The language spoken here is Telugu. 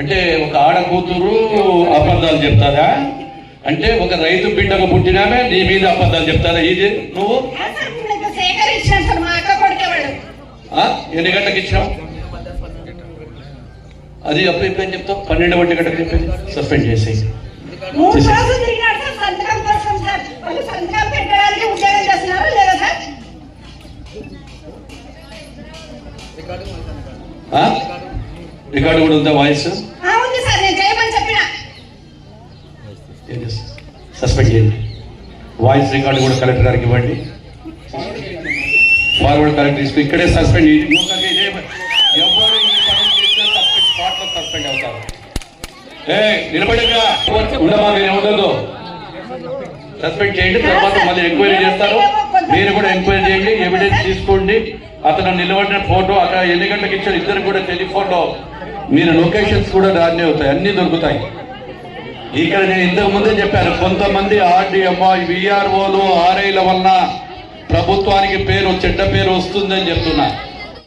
అంటే ఒక ఆడ కూతురు అబద్ధాలు చెప్తారా అంటే ఒక రైతు బిడ్డకు పుట్టినామే నీ మీద అబద్ధాలు చెప్తారా ఇది నువ్వు? ఎన్ని గంటలకు ఇచ్చినావు? అది అప్పుడు ఎప్పుడేం చెప్తావు? పన్నెండు ఒంటి గంటకు చెప్పేది. సస్పెండ్ చేసేయి. రికార్డు కూడా ఉందా వాయిస్ సస్పెండ్ చేయండి. వాయిస్ రికార్డు కూడా కలెక్టర్ గారికి ఇవ్వండి. ఫార్వర్డ్ కలెక్టర్ తీసుకు ఇక్కడే సస్పెండ్ చేయండి. ఎవరు ఈ పని చేసినా సస్పెండ్ అవుతారు. ఏ నిలబడగా ఉండమా మీరు ఉండదు. సస్పెండ్ చేయండి తర్వాత మళ్ళీ ఎంక్వైరీ చేస్తారు. మీరు కూడా ఎంక్వైరీ చేయండి ఎవిడెన్స్ తీసుకోండి. అతను నిలబడిన ఫోటో అక్కడ ఎన్ని గంటలకు ఇచ్చారు ఇద్దరు కూడా టెలిఫోన్లో మీరు లొకేషన్స్ కూడా దాన్నే అవుతాయి అన్ని దొరుకుతాయి. ఇక్కడ నేను ఇంతకు ముందే చెప్పాను కొంతమంది ఆర్డీఎంఓ విఆర్ఓలు ఆర్ఐల వలన ప్రభుత్వానికి పేరు చెడ్డ పేరు వస్తుందని చెప్తున్నా